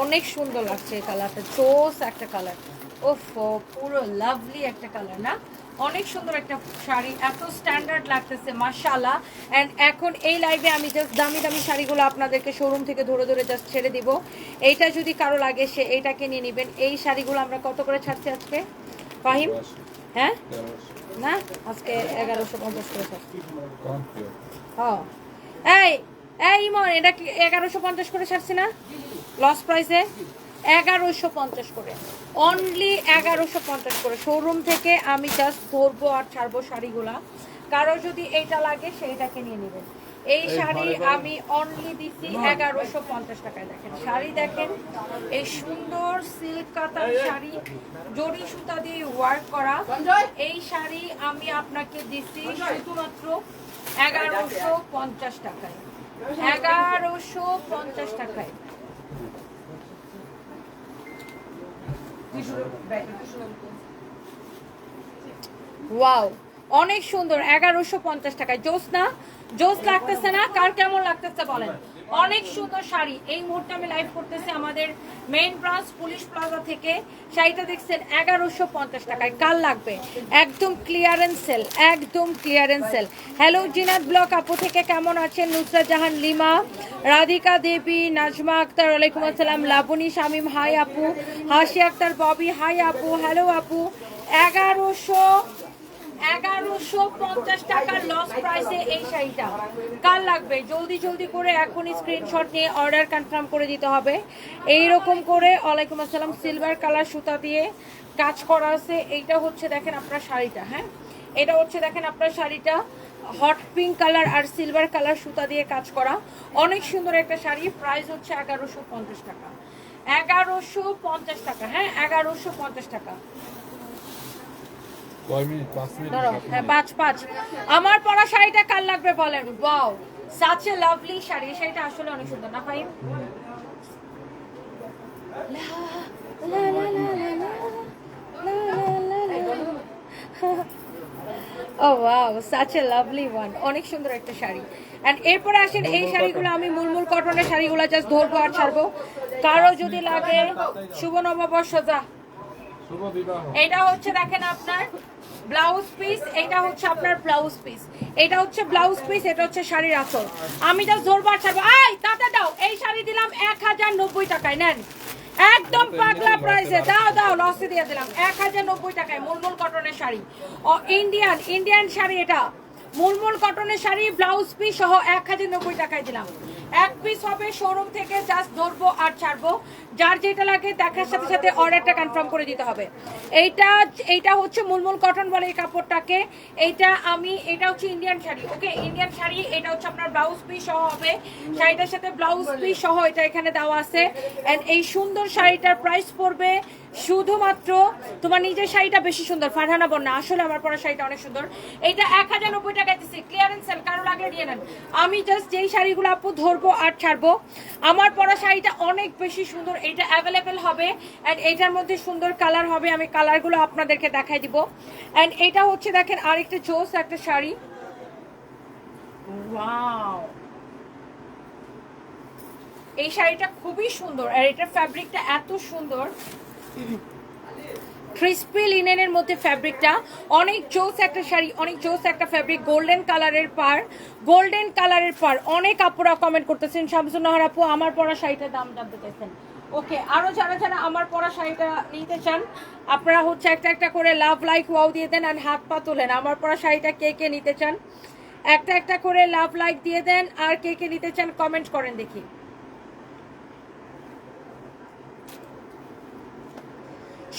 অনেক সুন্দর লাগছে এই কালারটা। চোস একটা কালার। ওফ পুরো লাভলি একটা কালার না? অনেক সুন্দর একটা শাড়ি এত স্ট্যান্ডার্ড লাগতেছে মাশাআল্লাহ। অ্যান্ড এখন এই লাইভে আমি জাস্ট দামি দামি শাড়িগুলো আপনাদেরকে শোরুম থেকে ধরে ধরে জাস্ট ছেড়ে দিব। এইটা যদি কারও লাগে সে এইটাকে নিয়ে নেবেন। এই শাড়িগুলো আমরা কত করে ছাড়ছি আজকে? ফাহিম? হ্যাঁ? না? আজকে এগারোশো পঞ্চাশ করে ছাড়ছি। হ্যাঁ এই এই ইমন এটা কি এগারোশো পঞ্চাশ করে ছাড়ছি না? লস প্রাইসে এগারোশো পঞ্চাশ করে। অনলি এগারোশো পঞ্চাশ করে। শোরুম থেকে আমি জাস্ট ধরবো আর ছাড়বো শাড়িগুলা। কারও যদি এইটা লাগে সেইটাকে নিয়ে নেবেন। এই শাড়ি আমি অনলি দিচ্ছি এগারোশো পঞ্চাশ টাকায় দেখেন। শাড়ি দেখেন এই সুন্দর সিল্ক কাতার শাড়ি জরি সুতা দিয়ে ওয়ার্ক করা। এই শাড়ি আমি আপনাকে দিচ্ছি শুধুমাত্র এগারোশো পঞ্চাশ টাকায়। এগারোশো পঞ্চাশ টাকায়। ওয়াও অনেক সুন্দর, এগারোশো পঞ্চাশ টাকায়। জোস না জোস লাগতেছে না? কার কেমন লাগতেছে বলেন? অনেক সুন্দর শাড়ি। এই মুহূর্তে আমি লাইভ করতেছি আমাদের মেইন ব্রাঞ্চ পুলিশ প্লাজা থেকে। শাড়িটা দেখছেন এগারোশো পঞ্চাশ টাকায়। কাল লাগবে? একদম ক্লিয়ারেন্স সেল একদম clearance sale hello Zinat block, আপু থেকে কেমন আছেন? নুসরাত জাহান, লিমা, রাধিকা দেবী, নাজমা আক্তার, ওয়ালাইকুম আসসালাম, লাবণী, শামিম, হাই আপু, হাসি আক্তার, ববি, হাই আপু হ্যালো আপু। এগারোশো এগারোশো পঞ্চাশ টাকার লস প্রাইসে এই শাড়িটা। কাল লাগবে? জলদি জলদি করে এখনই স্ক্রিনশট নিয়ে অর্ডার কনফার্ম করে দিতে হবে। এই রকম করে, ওয়ালাইকুম আসসালাম সিলভার কালার সুতা দিয়ে কাজ করা আছে। এইটা হচ্ছে দেখেন আপনার শাড়িটা হ্যাঁ? এটা হচ্ছে দেখেন আপনার শাড়িটা হট পিঙ্ক কালার আর সিলভার কালার সুতা দিয়ে কাজ করা। অনেক সুন্দর একটা শাড়ি প্রাইস হচ্ছে এগারোশো পঞ্চাশ টাকা। এগারোশো পঞ্চাশ টাকা হ্যাঁ? এগারোশো পঞ্চাশ টাকা। পাঁচ হ্যাঁ পাঁচ পাঁচ। আমার পরা শাড়িটা কাল লাগবে বলেন? Wow such a lovely sari. শাড়িটা আসলে অনেক সুন্দর না ফাইম ও wow such a lovely one অনেক সুন্দর একটা শাড়ি। এন্ড এরপরে আসেন এই শাড়িগুলো আমি মুলমুল কটনের শাড়িগুলো জাস্ট ধরবো আর ছাড়বো। কারও যদি লাগে শুভ নববর্ষ যা। হচ্ছে দেখেন আপনার ব্লাউজ পিস এটা হচ্ছে আপনার ব্লাউজ পিস। এটা হচ্ছে ব্লাউজ পিস এটা হচ্ছে শাড়ির আঁচল। আমি জাস্ট ধরবার ছাড়বো এই তাতে দাও এই শাড়ি দিলাম এক হাজার নব্বই টাকায় নেন। একদম পাগলা প্রাইসে দাও দাও লসে দিয়ে দিলাম এক হাজার নব্বই টাকায় মুলমুল কটনের শাড়ি। ও ইন্ডিয়ান ইন্ডিয়ান শাড়ি এটা। মুলমুল কটনের শাড়ি ব্লাউজ পিস সহ এক হাজার নব্বই টাকায় দিলাম। এক পিস হবে শোরুম থেকে জাস্ট ধরবো আর ছাড়বো। যার যেটা লাগে দেখার সাথে সাথে অর্ডারটা কনফার্ম করে দিতে হবে। এইটা এইটা হচ্ছে মুলমুল কটন বলে এই কাপড়টাকে। এইটা আমি, এটা হচ্ছে Indian sari okay Indian sari, এটা হচ্ছে আপনার ব্লাউজ পিস সহ হবে। শাড়িটার সাথে ব্লাউজ পিস সহ এটা এখানে দেওয়া আছে। এন্ড এই সুন্দর শাড়িটার প্রাইস পড়বে শুধুমাত্র তোমার নিজের শাড়িটা বেশি সুন্দর, ফারহানা বন্যা। আসলে আমার পরা শাড়িটা অনেক সুন্দর। এইটা এক হাজার নব্বই টাকায় দিচ্ছি। ক্লিয়ারেন্স সেল কারও লাগলে নিয়ে নেন। আমি জাস্ট যেই শাড়িগুলো আপু ধরবো আর ছাড়বো, আমার পরা শাড়িটা অনেক বেশি সুন্দর। এটা অ্যাভেলেবেল হবে অ্যান্ড এইটার মধ্যে সুন্দর কালার হবে, আমি কালারগুলো আপনাদেরকে দেখাই দিব। অ্যান্ড এটা হচ্ছে দেখেন আরেকটা জোস, একটা শাড়ি। এই শাড়িটা খুবই সুন্দর, আর এটার ফ্যাব্রিকটা এত সুন্দর। ক্রিস্পি লিনেনের মধ্যে ফ্যাব্রিকটা অনেক জোস একটা শাড়ি, অনেক জোস একটা ফ্যাব্রিক গোল্ডেন কালারের পার গোল্ডেন কালারের পার অনেক আপুরা কমেন্ট করতেছেন শামসুন নাহার আপু, আমার পরা শাড়িটার দাম জানতে ওকে আরও যারা যারা আমার পরা শাড়িটা নিতে চান, আপনারা হচ্ছে একটা একটা করে লাভ লাইক ওয়াও দিয়ে দেন আর হাত পা তোলেন। আমার পরা শাড়িটা কে কে নিতে চান? একটা একটা করে লাভ লাইক দিয়ে দেন আর কে কে নিতে চান কমেন্ট করেন দেখি।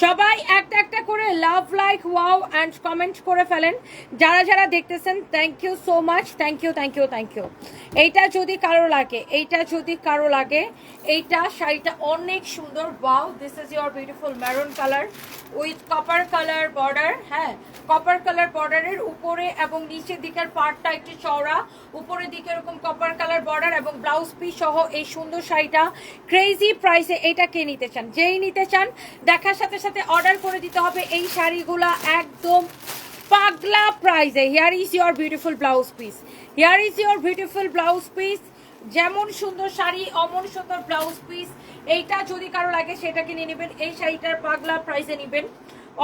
সবাই একটা একটা করে love like wow and comment করে ফেলেন। যারা যারা দেখতেছেন thank you so much thank you thank you thank you এইটা যদি কারও লাগে, এইটা যদি কারও লাগে, এইটা শাড়িটা অনেক সুন্দর। Wow this is your beautiful maroon colour with copper colour border হ্যাঁ কপার কালার বর্ডারের উপরে এবং নিচের দিকের পার্টটা একটু চওড়া। উপরের দিকে এরকম কপার কালার বর্ডার এবং ব্লাউজ পিস সহ এই সুন্দর শাড়িটা। ক্রেজি প্রাইসে এটা কে নিতে চান? যেই নিতে চান, দেখার সাথে সাথে অর্ডার করে দিতে হবে এই শাড়িগুলা একদম পাগলা প্রাইজে here is your beautiful blouse piece here is your beautiful blouse piece যেমন সুন্দর শাড়ি, অমন সুন্দর ব্লাউজ পিস এইটা যদি কারও লাগে, সেটা নিয়ে নেবেন। এই শাড়িটার পাগলা প্রাইজে নেবেন।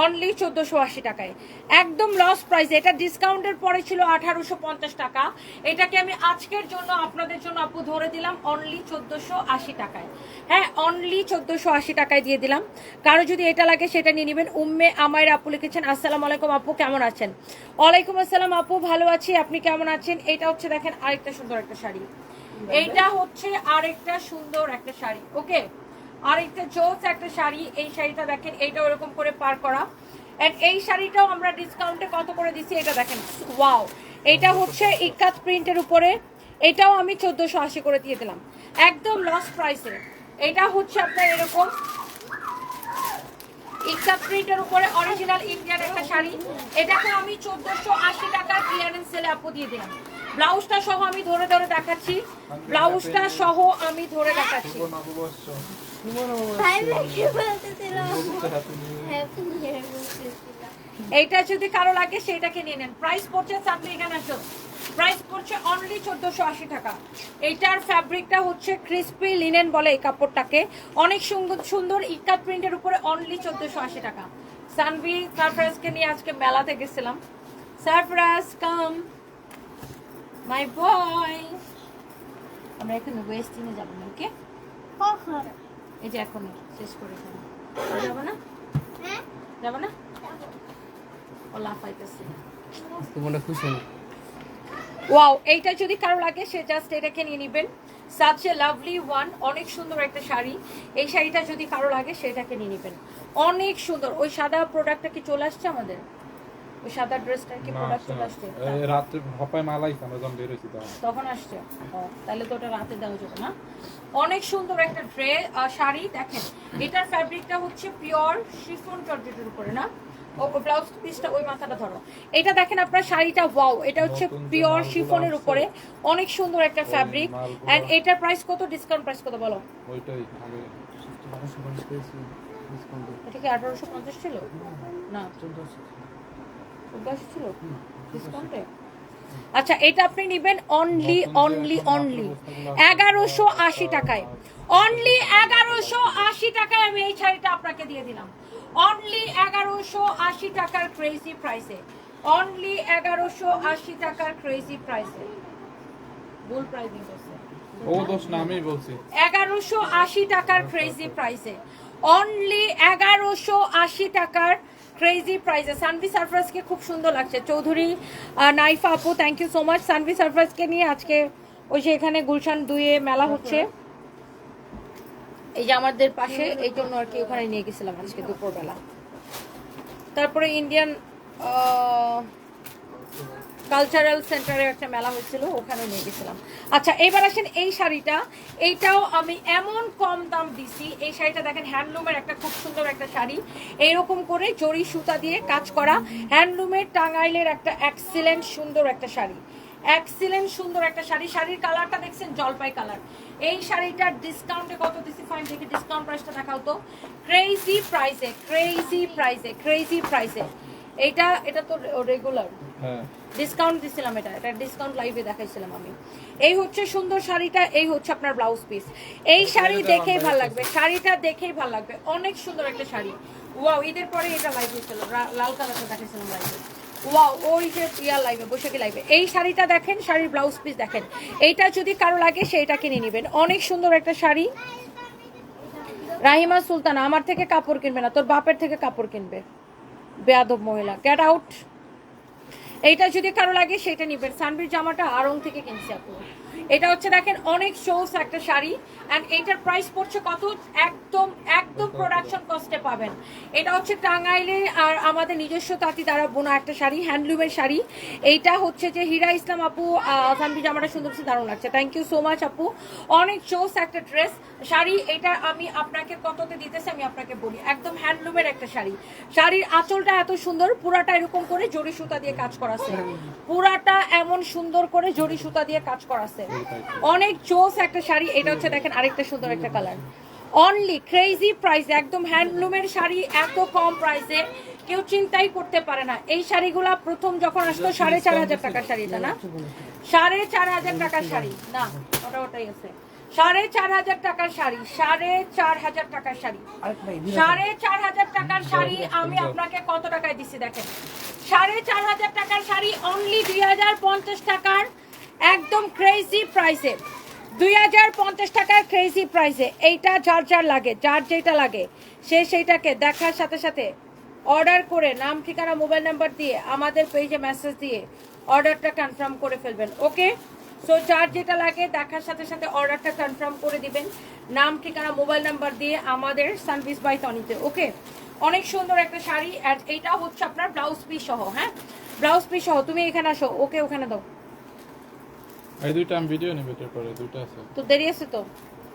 অনলি চোদ্দোশো আশি টাকায়। একদম লস প্রাইস এটা ডিসকাউন্টের পরে ছিল আঠারোশো পঞ্চাশ টাকা। এটাকে আমি আজকের জন্য আপনাদের জন্য আপু ধরে দিলাম অনলি চোদ্দোশো আশি টাকায়। হ্যাঁ অনলি চোদ্দোশো আশি টাকায় দিয়ে দিলাম। কারও যদি এটা লাগে সেটা নিয়ে নেবেন। উম্মে আমায়ের আপু লিখেছেন আসসালামু আলাইকুম আপু কেমন আছেন? ওয়ালাইকুম আসসালাম আপু ভালো আছি। আপনি কেমন আছেন? এটা হচ্ছে দেখেন আরেকটা সুন্দর একটা শাড়ি। এইটা হচ্ছে আরেকটা সুন্দর একটা শাড়ি ওকে? আরেকটা জোস, একটা শাড়ি, এই শাড়িটা দেখেন, এইটা ওরকম করে পার করা। এন্ড এই শাড়িটাও আমরা ডিসকাউন্টে কত করে দিছি, এটা দেখেন। ওয়াও এটা হচ্ছে ইকাত প্রিন্টের উপরে। এটাও আমি চোদ্দোশো আশি করে দিয়ে দিলাম। একদম লস প্রাইসে এটা হচ্ছে আপনার এরকম ইকাত প্রিন্টের উপরে অরিজিনাল ইন্ডিয়ান একটা শাড়ি। এটাকে আমি চোদ্দোশো আশি টাকার ক্লিয়ারেন্স সেলে আপু দিয়ে দিলাম। ব্লাউজটা সহ আমি ধরে ধরে দেখাচ্ছি। ব্লাউজটা সহ আমি ধরে দেখাচ্ছি। এইটা যদি কারও লাগে সেটাকে নিয়ে নেন। প্রাইস পড়ছে চাকরি এখানে আসো প্রাইস পড়ছে অনলি চোদ্দোশো আশি টাকা। এইটার ফ্যাব্রিকটা হচ্ছে ক্রিস্পি লিনেন বলে এই কাপড়টাকে। অনেক সুন্দর সুন্দর ইকাত প্রিন্টের উপরে অনলি চোদ্দোশো আশি টাকা। সানভি সারফরাজকে নিয়ে আজকে মেলাতে গেছিলাম। সারফরাজ কাম মাই বয় আমরা এখন ওয়েস্টিংয়ে যাব না ওকে কখন এই যে এখন শেষ করে এখানে যাব না? হ্যাঁ। যাব না? ও লাফাইতেছে তোমরা খুশি ওয়াও এইটা যদি কারও লাগে সে জাস্ট এটাকে নিয়ে নেবেন। সাচ এ লাভলি ওয়ান অনেক সুন্দর একটা শাড়ি। এই শাড়িটা যদি কারও লাগে সেটাকে নিয়ে নেবেন। অনেক সুন্দর। ওই সাদা প্রোডাক্টটা কি চলে আসছে আমাদের? ওই সাদা ড্রেসটার কি প্রোডাক্ট চলে আসছে? রাত্রে হপায় মালাই কেন যখন বেরোছি তখন। তখন আসছে। তাহলে তো ওটা রাতে দেওয়া যাবে না। অনেক সুন্দর একটা ড্রেস শাড়ি দেখেন এটার ফ্যাব্রিকটা হচ্ছে পিওর শিফন জর্জেটের উপরে না? ও ব্লাউজ পিসটা ওই মাথাটা ধরো। এটা দেখেন আপনার শাড়িটা ওয়াও এটা হচ্ছে পিওর শিফনের উপরে অনেক সুন্দর একটা ফ্যাব্রিক এন্ড এটার প্রাইস কত? ডিসকাউন্ট প্রাইস কত বলো? ওইটাই এটা কি আঠারোশো পঞ্চাশ ছিল? না। চোদ্দশো ছিল? ডিসকাউন্টে আচ্ছা এটা আপনি নেবেন অনলি অনলি অনলি এগারোশো আশি টাকায়। অনলি এগারোশো আশি টাকায় আমি এই শাড়িটা আপনাকে দিয়ে দিলাম। অনলি এগারোশো আশি টাকার ক্রেজি প্রাইসে অনলি এগারোশো আশি টাকার ক্রেজি প্রাইসে ভুল প্রাইসিং করছে ও দোষ না আমি বলছি। এগারোশো আশি টাকার ক্রেজি প্রাইসে অনলি এগারোশো আশি টাকার ক্রেজি প্রাইসে সানভি সারফরাজকে খুব সুন্দর লাগছে। চৌধুরী নাইফা আপু thank you so much Sanvi সারফরাজকে নিয়ে আজকে ওই যে এখানে গুলশান দুয়ে মেলা হচ্ছে। এই যে আমাদের পাশে, এই জন্য আর কি ওখানে নিয়ে গেছিলাম আজকে দুপুরবেলা। তারপরে ইন্ডিয়ান কালচারাল সেন্টারে একটা মেলা হয়েছিল, ওখানে নিয়ে গেছিলাম। আচ্ছা এবার আসেন এই শাড়িটা। এইটাও আমি এমন কম দাম দিছি। এই শাড়িটা দেখেন, হ্যান্ডলুমের একটা খুব সুন্দর একটা শাড়ি। এইরকম করে জরি সুতা দিয়ে কাজ করা, হ্যান্ডলুমের টাঙ্গাইলের একটা এক্সিলেন্ট সুন্দর একটা শাড়ি। এক্সিলেন্ট সুন্দর একটা শাড়ি। শাড়ির কালারটা দেখছেন, জলপাই কালার। এই শাড়িটার ডিসকাউন্টে কত দিছি? ফাইন দেখি ডিসকাউন্ট প্রাইসটা দেখাও তো। ক্রেজি প্রাইসে ক্রেজি প্রাইসে ক্রেজি প্রাইসে এইটা, এটা তো রেগুলার ডিসকাউন্ট দিছিলাম এটা এটা ডিসকাউন্ট লাইভে দেখাইছিলাম আমি। এই হচ্ছে সুন্দর শাড়িটা এই হচ্ছে আপনার ব্লাউজ পিস এই শাড়ি দেখেই ভালো লাগবে শাড়িটা দেখেই ভালো লাগবে। অনেক সুন্দর একটা শাড়ি। ওয়াও ঈদের পরে এটা লাইভ হয়েছিল লাল কালারটা দেখাইছিলাম লাইভে ওয়াও ওই যে ইয়ার লাইভে বৈশাখী লাইভে এই শাড়িটা দেখেন শাড়ির ব্লাউজ পিস দেখেন। এইটা যদি কারও লাগে সেইটা কিনে নেবেন। অনেক সুন্দর একটা শাড়ি। রাহিমা সুলতানা আমার থেকে কাপড় কিনবে না তোর বাপের থেকে কাপড় কিনবে। বেয়াদব মহিলা গেট আউট এইটা যদি কারও লাগে সেটা নিবেন। সানবির জামাটা আরং থেকে কিনছি আপু। এটা হচ্ছে দেখেন অনেক শোস একটা শাড়ি অ্যান্ড এইটার প্রাইস পড়ছে কত? একদম একদম প্রোডাকশন কস্টে পাবেন। এটা হচ্ছে টাঙ্গাইলে আর আমাদের নিজস্ব তাঁতি দ্বারা বোনা একটা শাড়ি হ্যান্ডলুমের শাড়ি। এইটা হচ্ছে যে হীরা ইসলাম আপু আহ, সানবির জামাটা সুন্দর দারুণ লাগছে। থ্যাংক ইউ সো মাচ আপু। অনেক শোস একটা ড্রেস শাড়ি এটা আমি আপনাকে কততে দিতেছি আমি আপনাকে বলি। একদম হ্যান্ডলুমের একটা শাড়ি। শাড়ির আঁচলটা এত সুন্দর পুরাটা এরকম করে জরি সুতা দিয়ে কাজ করা আছে। পুরাটা এমন সুন্দর করে জরি সুতা দিয়ে কাজ করা আছে। অনেক চোস একটা শাড়ি, এটা হচ্ছে দেখেন আরেকটা সুন্দর একটা কালার। অনলি ক্রেজি প্রাইস একদম হ্যান্ডলুমের শাড়ি, এত কম প্রাইসে কেউ চিন্তাই করতে পারে না। এই শাড়িগুলা প্রথম যখন আসতো সাড়ে চার হাজার টাকার না? সাড়ে চার হাজার টাকার শাড়ি। না, ওটা ওটাই আছে। সাড়ে চার হাজার টাকার শাড়ি, সাড়ে চার হাজার টাকার শাড়ি। সাড়ে চার হাজার টাকার শাড়ি আমি আপনাকে কত টাকায় দিচ্ছি দেখেন? সাড়ে চার হাজার টাকার শাড়ি অনলি দুই হাজার পঞ্চাশ টাকার। একদম ক্রেজি প্রাইসে দুই হাজার পঞ্চাশ টাকার ক্রেজি প্রাইসে এইটা যার যার লাগে, যার যেটা লাগে, সে সেইটাকে দেখার সাথে সাথে অর্ডার করে নাম, ঠিকানা মোবাইল নাম্বার দিয়ে আমাদের পেজে মেসেজ দিয়ে অর্ডারটা কনফার্ম করে ফেলবেন ওকে সো যার যেটা লাগে, দেখার সাথে সাথে অর্ডারটা কনফার্ম করে দিবেন, নাম, ঠিকানা মোবাইল নাম্বার দিয়ে আমাদের সার্ভিস বাই তনিতে ওকে অনেক সুন্দর একটা শাড়ি আর এইটা হচ্ছে আপনার ব্লাউজ পিস সহ হ্যাঁ? ব্লাউজ পিস সহ, তুমি এখানে আসো ওকে ওখানে দাও। এই দুইটা আমি ভিডিও নেব পরে, দুইটা আছে। তো দেরি আছে তো?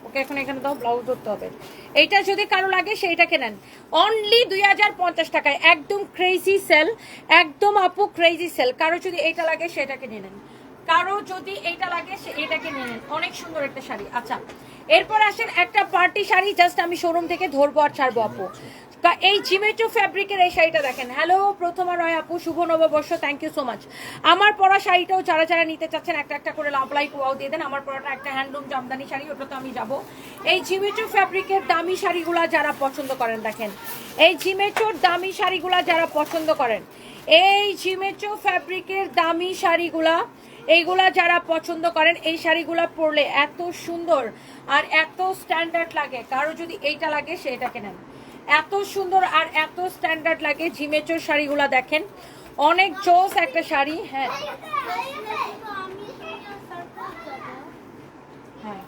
ওকে, এখন এখানে দাও ব্লাউজ ধরতে হবে। এইটা যদি কারও লাগে, সেইটাকে নেন। অনলি দুই হাজার পঞ্চাশ টাকায়। একদম ক্রেজি সেল একদম আপু ক্রেজি সেল কারও যদি এইটা লাগে, সেটাকে নিয়ে নেন। কারও যদি এইটা লাগে, সে এটাকে নিয়ে নেন। অনেক সুন্দর একটা শাড়ি। আচ্ছা এরপর আসেন একটা পার্টি শাড়ি জাস্ট আমি শোরুম থেকে ধরবো আর ছাড়বো, আপু। এই জিমেটো ফ্যাব্রিকের এই শাড়িটা দেখেন। হ্যালো প্রথমা রয় আপু, শুভ নববর্ষ থ্যাংক ইউ সো মাচ আমার পরা শাড়িটাও যারা যারা নিতে চাচ্ছেন, একটা একটা করে লাভলাই পোয়াও দিয়ে দেন। আমার পরাটা একটা হ্যান্ডলুম জামদানি শাড়ি ওটা তো আমি যাব। এই জিমেটো ফ্যাব্রিকের দামি শাড়িগুলা যারা পছন্দ করেন, দেখেন। এই জিমেটোর দামি শাড়িগুলা যারা পছন্দ করেন, এই জিমেটো ফ্যাব্রিকের দামি শাড়িগুলা, এইগুলা যারা পছন্দ করেন, এই শাড়িগুলা পরলে এত সুন্দর আর এত স্ট্যান্ডার্ড লাগে। কারও যদি এইটা লাগে সেটাকে নেন এত সুন্দর আর এত স্ট্যান্ডার্ড লাগে জিমেচোর শাড়িগুলো দেখেন। অনেক জোস একটা শাড়ি হ্যাঁ। হ্যাঁ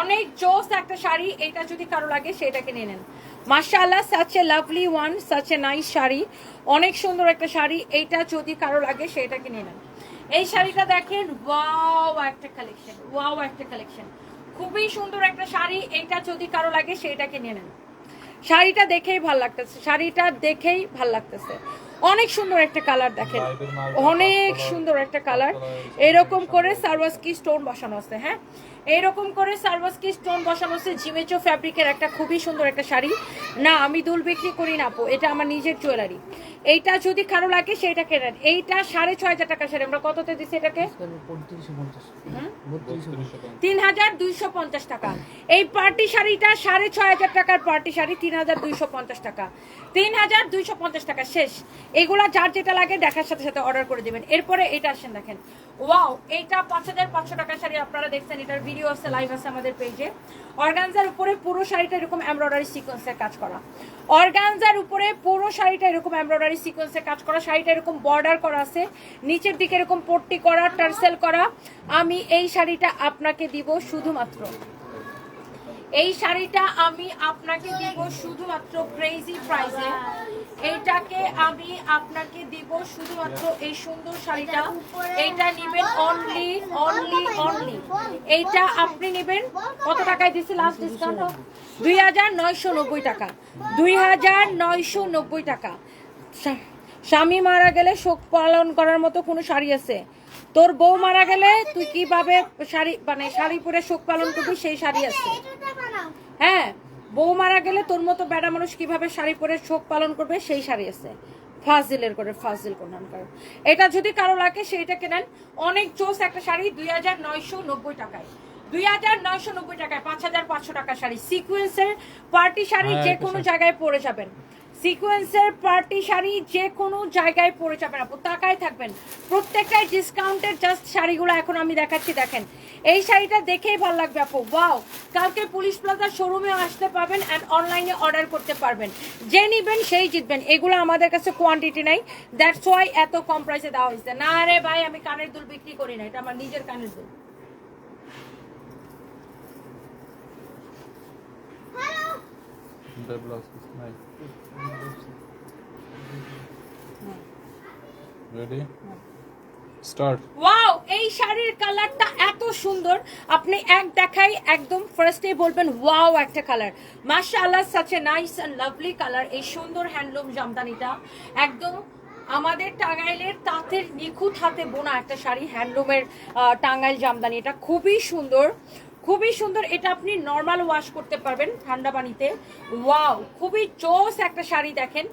অনেক জোস একটা শাড়ি, এটা যদি কারও লাগে, সেটাকে নিয়ে নেন। মাশাআল্লাহ such a lovely one such a nice sari. অনেক সুন্দর একটা শাড়ি এইটা যদি কারও লাগে, সেটাকে নিয়ে নেন। এই শাড়িটা দেখেন ওয়াও একটা কালেকশন ওয়াও একটা কালেকশন খুবই সুন্দর একটা শাড়ি, এটা যদি কারও লাগে সেটাকে নিয়ে নেন। শাড়িটা দেখেই ভালো লাগতেছে, শাড়িটা দেখেই ভালো লাগতেছে। অনেক সুন্দর একটা কালার দেখেন। অনেক সুন্দর একটা কালার। এরকম করে সার্ভাসকি স্টোন বসানো আছে হ্যাঁ? এরকম করে সার্ভাসকি স্টোন বসানো আছে জিমেচো ফ্যাব্রিকের একটা খুবই সুন্দর একটা শাড়ি। না আমি দুল বিক্রি করি না আপু এটা আমার নিজের জুয়েলারি। এইটা যদি কারও লাগে সেটা কেনেন। এইটা সাড়ে ছয় হাজার টাকা শাড়ি। আমরা কততে দিচ্ছি এটাকে? তিন হাজার দুইশো পঞ্চাশ টাকা। এই পার্টি শাড়িটা সাড়ে ছয় হাজার টাকার পার্টি শাড়ি তিন হাজার দুইশো পঞ্চাশ টাকা। তিন হাজার দুইশো পঞ্চাশ টাকা শেষ। এগুলা যার যেটা লাগে দেখার সাথে সাথে অর্ডার করে দেবেন। এরপরে এটা আসেন দেখেন। ওয়াও এইটা পাঁচ হাজার পাঁচশো টাকার শাড়ি আপনারা দেখছেন, এটার ভিডিও আছে লাইভ আছে আমাদের পেজে অর্গানজার উপরে পুরো শাড়িটা এরকম এমব্রয়ডারি সিকোয়েন্সের কাজ করা। অর্গানজার উপরে পুরো শাড়িটা এরকম এমব্রয়ডারি সিকোয়েন্সের কাজ করা। শাড়িটা এরকম বর্ডার করা আছে। নিচের দিকে এরকম পট্টি করা, টার্সেল করা। আমি এই শাড়িটা আপনাকে দিব শুধুমাত্র। এই শাড়িটা আমি আপনাকে দিব শুধুমাত্র ক্রেজি প্রাইসে এইটাকে আমি আপনাকে দিব শুধুমাত্র এই সুন্দর শাড়িটা। এইটা নেবেন অনলি অনলি অনলি এইটা আপনি নেবেন। কত টাকায় দিছি লাস্ট ডিসকাউন্ট দুই হাজার নয়শো নব্বই টাকা। দুই হাজার নয়শো নব্বই টাকা। স্বামী মারা গেলে শোক পালন করার মতো কোনো শাড়ি আছে? তোর বউ মারা গেলে তুই কীভাবে শাড়ি মানে শাড়ি পরে শোক পালন করবি সেই শাড়ি আছে। হ্যাঁ বউ মারা গেলে তোর মতো বেড়া মানুষ কীভাবে শাড়ি পরে শোক পালন করবে? সেই শাড়ি আছে। ফাজিলের করে ফাজিল করে। এটা যদি কারও লাগে সেইটা কেনেন? অনেক জোস একটা শাড়ি দুই হাজার নয়শো নব্বই টাকায়। দুই হাজার নয়শো নব্বই টাকায় পাঁচ হাজার পাঁচশো টাকা শাড়ি। সিকুয়েন্সের পার্টি শাড়ি হ্যাঁ, যে কোনো জায়গায় পরে যাবেন। সিকোয়েন্সের পার্টি শাড়ি যে কোনো জায়গায় পরে যাবেন আপু তাকায় থাকবেন। প্রত্যেকটাই ডিসকাউন্টের জাস্ট শাড়িগুলো এখন আমি দেখাচ্ছি, দেখেন। এই শাড়িটা দেখেই ভালো লাগবে আপু ওয়াও কালকে পুলিশ প্লাজার শোরুমে আসতে পারবেন অ্যান্ড অনলাইনে অর্ডার করতে পারবেন। যে নিবেন সেই জিতবেন, এগুলো আমাদের কাছে কোয়ান্টিটি নাই। দ্যাটস ওয়াই এত কম প্রাইসে দেওয়া হয়েছে। না রে ভাই, আমি কানের দুল বিক্রি করি না, এটা আমার নিজের কানের দুল। ব্লাউজ পিস নাই রেডি স্টার্ট ওয়াও এই শাড়ির কালারটা এত সুন্দর। আপনি এক দেখাই একদম ফার্স্টে বলবেন ওয়াও একটা কালার মাশাআল্লাহ such a nice and lovely colour এই সুন্দর হ্যান্ডলুম জামদানিটা। একদম আমাদের টাঙ্গাইলের তাঁতের নিখুঁত হাতে বোনা একটা শাড়ি হ্যান্ডলুমের টাঙ্গাইল জামদানি। এটা খুবই সুন্দর। খুবই সুন্দর। এটা আপনি নর্মাল ওয়াশ করতে পারবেন ঠান্ডা পানিতে। ওয়াও খুবই চোস একটা শাড়ি দেখেন।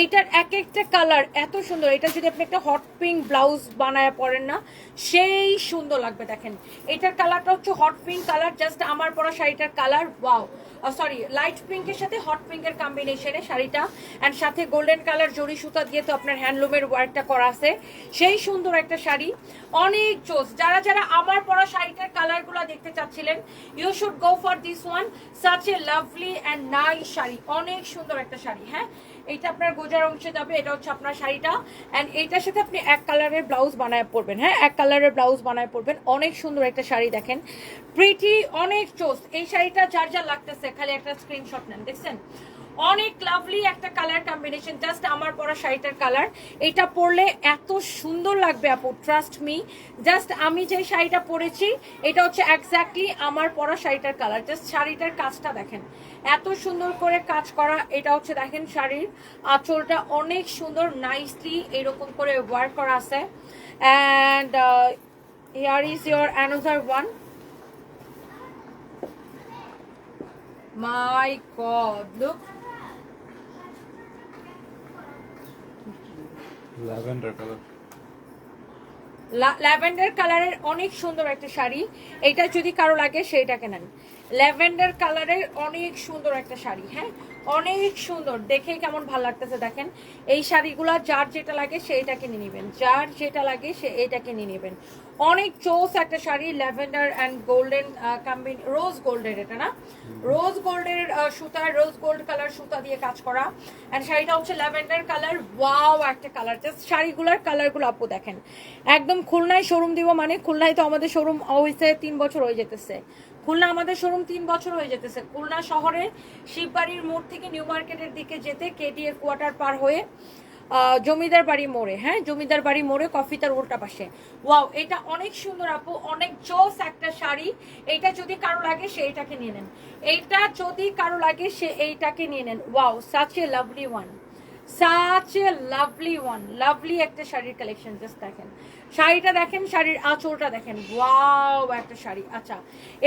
এইটার এক একটা কালার এত সুন্দর। এটা যদি আপনি একটা হট পিঙ্ক ব্লাউজ বানায় পরেন না, সেই সুন্দর লাগবে দেখেন। এটার কালারটা হচ্ছে হট পিঙ্ক কালার জাস্ট আমার পরা শাড়িটার কালার ওয়াও সরি লাইট পিঙ্কের সাথে হট পিঙ্কের কম্বিনেশনে শাড়িটা। অ্যান্ড সাথে গোল্ডেন কালার জরি সুতা দিয়ে তো আপনার হ্যান্ডলুমের ওয়ার্কটা করা আছে। সেই সুন্দর একটা শাড়ি। অনেক চোস যারা যারা আমার পরা শাড়িটার কালারগুলো দেখতে চাচ্ছিলেন you should go for this one such a lovely and নাই শাড়ি। অনেক সুন্দর একটা শাড়ি হ্যাঁ? এইটা আপনার গোজার অংশে যাবে, এটা হচ্ছে আপনার শাড়িটা। অ্যান্ড এইটার সাথে আপনি এক কালারের ব্লাউজ বানায় পরবেন হ্যাঁ? এক কালারের ব্লাউজ বানায় পরবেন। অনেক সুন্দর একটা শাড়ি দেখেন। প্রিটি অনেক চোস এই শাড়িটা যার যা লাগতেছে, খালি একটা স্ক্রিনশট নেন, দেখছেন? অনেক লাভলি একটা কালার কম্বিনেশন জাস্ট আমার পরা শাড়িটার কালার এটা পরলে এত সুন্দর লাগবে আপু ট্রাস্ট মি জাস্ট আমি যে শাড়িটা পরেছি, এটা হচ্ছে এক্স্যাক্টলি আমার পরা শাড়িটার কালার জাস্ট শাড়িটার কাজটা দেখেন। এত সুন্দর করে কাজ করা, এটা হচ্ছে দেখেন শাড়ির আঁচলটা অনেক সুন্দর নাইসলি এরকম করে ওয়ার্ক করা আছে। And here is your another one my god look lavender colour lavender কালারের অনেক সুন্দর একটা শাড়ি। এটা যদি কারও লাগে, সেইটাকে নেন। ল্যাভেন্ডার কালারের অনেক সুন্দর একটা শাড়ি হ্যাঁ? অনেক সুন্দর। দেখে কেমন ভালো লাগতেছে দেখেন। এই শাড়িগুলো যার যেটা লাগে সেইটাকে নিয়ে নেবেন। যার যেটা লাগে সে এইটাকে নিয়ে নেবেন। অনেক চোস একটা sari, lavender and golden combine rose গোল্ডের এটা না? রোজ গোল্ডের সুতা, রোজ গোল্ড কালার সুতা দিয়ে কাজ করা। অ্যান্ড শাড়িটা হচ্ছে ল্যাভেন্ডার কালার। ওয়াও, একটা কালার। জাস্ট শাড়িগুলোর কালারগুলো আপু দেখেন। একদম খুলনায় শোরুম দিব মানে খুলনায় তো আমাদের শোরুম হয়েছে তিন বছর হয়ে যেতেছে। খুলনা আমাদের শোরুম তিন বছর হয়ে যেতেছে। খুলনা শহরে শিববাড়ির মোড় থেকে নিউ মার্কেটের দিকে যেতে কেডিএ কোয়ার্টার পার হয়ে জমিদার বাড়ি মোড়ে হ্যাঁ জমিদার বাড়ি মোড়ে কফি তার উল্টা পাশে। ওয়াও এটা অনেক সুন্দর আপু, অনেক জোস একটা শাড়ি। এইটা যদি কারও লাগে, সে এইটাকে নিয়ে নেন। এইটা যদি কারও লাগে, সে এইটাকে নিয়ে নেন। Wow such a lovely one such a lovely one lovely একটা শাড়ির কালেকশন জাস্ট দেখেন। শাড়িটা দেখেন, শাড়ির আঁচলটা দেখেন। ওয়াও একটা শাড়ি। আচ্ছা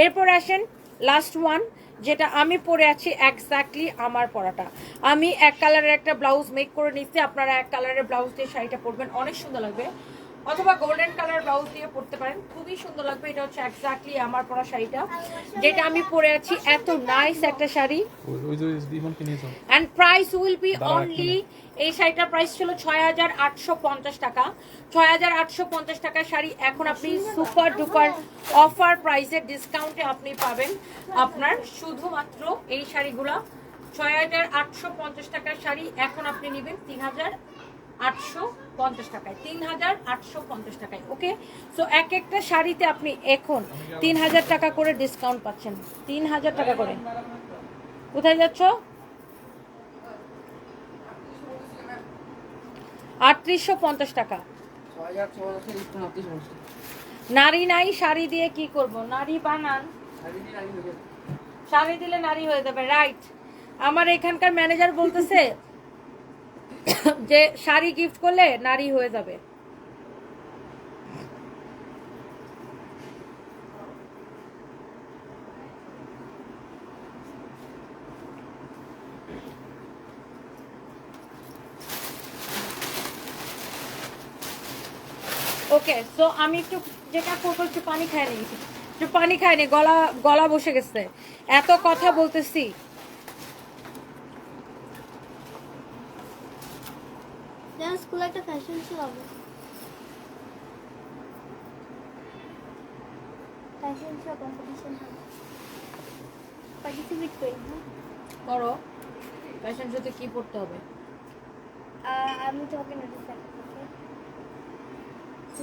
এরপর আসেন লাস্ট ওয়ান যেটা আমি পরে আছি এক্স্যাক্টলি আমার পরাটা। আমি এক কালারের একটা ব্লাউজ মেক করে নিচ্ছি। আপনারা এক কালারের ব্লাউজ দিয়ে শাড়িটা পরবেন। অনেক সুন্দর লাগবে। অথবা গোল্ডেন কালার ব্লাউজ দিয়ে পরতে পারেন। খুবই সুন্দর লাগবে এটা হচ্ছে এক্স্যাক্টলি আমার পরা শাড়িটা। যেটা আমি পরে আছি এত নাইস একটা sari. And price will be only এই শাড়িটার প্রাইস ছিল ছয় হাজার আটশো পঞ্চাশ টাকা। ছয় হাজার আটশো পঞ্চাশ টাকার শাড়ি এখন আপনি সুপার ডুপার অফার প্রাইসে ডিসকাউন্টে আপনি পাবেন আপনার। শুধুমাত্র এই শাড়িগুলো। ছয় হাজার আটশো পঞ্চাশ টাকার শাড়ি এখন আপনি নেবেন তিন হাজার আটশো পঞ্চাশ টাকায়, তিন হাজার আটশো পঞ্চাশ টাকায় ওকে সো এক একটা শাড়িতে আপনি এখন তিন হাজার টাকা করে ডিসকাউন্ট পাচ্ছেন। তিন হাজার টাকা করে। কোথায় যাচ্ছ? আটত্রিশশো পঞ্চাশ টাকা। নারী নাই, শাড়ি দিয়ে কি করব? নারী বানান। শাড়ি দিলে নারী হয়ে যাবে। রাইট আমার এখানকার ম্যানেজার বলতেছে যে শাড়ি গিফট করলে নারী হয়ে যাবে। ওকে সো আমি একটু যেটা করব, একটু পানি খাই নি একটু পানি খাই নি গলা গলা বসে গেছে। এত কথা বলতেছি। স্কুলে একটা ফ্যাশন শো হবে। ফ্যাশন শো কম্পিটিশন হবে। পার্টিসিপেট করি হ্যাঁ? করো। ফ্যাশন শোতে কি পড়তে হবে? আমি তোমাকে নোটিস রাখব ওকে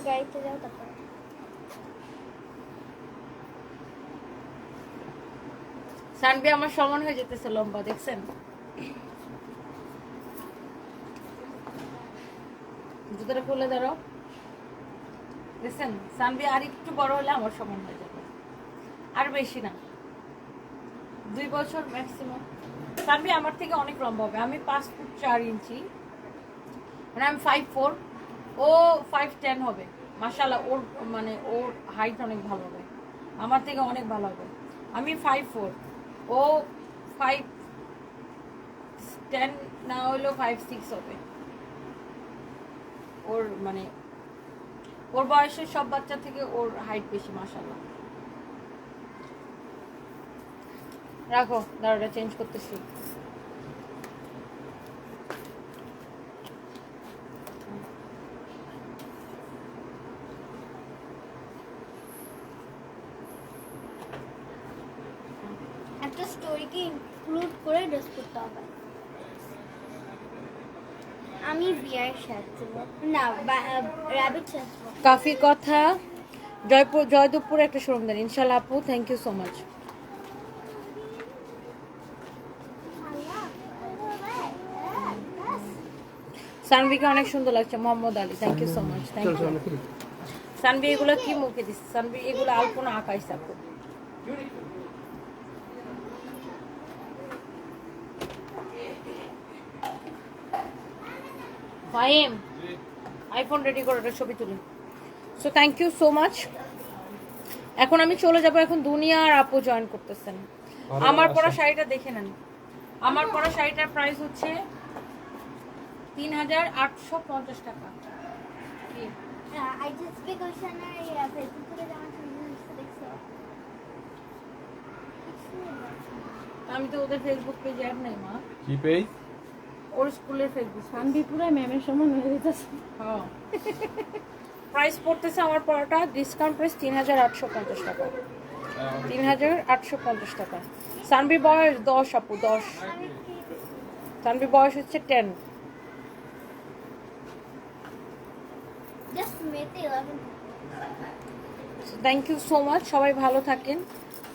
গাড়িতে যাও তারপর। সানবি আমার সমান হয়ে যেতেছে লম্বা দেখছেন? জুতোটা খুলে ধরো। দেখছেন সানবি আর একটু বড় হলে আমার সমান হয়ে যাবে। আর বেশি না। দুই বছর ম্যাক্সিমাম সানবি আমার থেকে অনেক লম্বা হবে। আমি পাঁচ ফুট চার ইঞ্চি। মানে আমি ফাইভ ফোর ও ফাইভ টেন হবে। মাসাল্লাহ ওর মানে ওর হাইট অনেক ভালো হবে। আমার থেকে অনেক ভালো হবে। আমি ফাইভ ফোর ও ফাইভ টেন না হলেও ফাইভ সিক্স হবে। ওর মানে ওর বয়সের সব বাচ্চা থেকে ওর হাইট বেশি মাসাল্লাহ রাখো দাঁড়াটা চেঞ্জ করতেছি একটা স্টোরিকে ইনক্লুড করে ড্রেস করতে হবে আমি বিয়ার সাজবো না র্যাবিট সাজবো কাফি কথা। জয়পুর জয়দেবপুরে একটা শোরুম দেন। ইনশাল্লাহ আপু থ্যাংক ইউ সো মাচ সানভিকে অনেক সুন্দর লাগছে, Mohammad Ali. Thank you so much thank you Sanvi, এগুলো কি মুখে দিচ্ছে সানভি, এগুলো আলপনা আঁকাইছে আপু। ফাহিম। আইফোন রেডি করে একটা ছবি তুলি। So thank you so much এখন আমি চলে যাব এখন দুনিয়া আর আপু জয়েন করতেছেন। আমার পরা শাড়িটা দেখে নেন। আমার পরা শাড়িটার প্রাইস হচ্ছে তিন হাজার আটশো পঞ্চাশ টাকা। দেখছ আমি তো ওদের ফেসবুক পেজে অ্যাড নেই মা। কি পেজ ওর স্কুলের ফেসবুক শান্তি পুরো ম্যামের সমান হয়ে যেতেছে। হ্যাঁ। প্রাইস পড়তেছে আমার পড়াটা ডিসকাউন্ট প্রাইস তিন হাজার আটশো পঞ্চাশ টাকা। তিন হাজার আটশো পঞ্চাশ টাকা। সানবির বয়স দশ আপু দশ। সানবির বয়স হচ্ছে ten thank you so much সবাই ভালো থাকেন।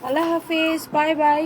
আল্লাহ হাফিজ বাই বাই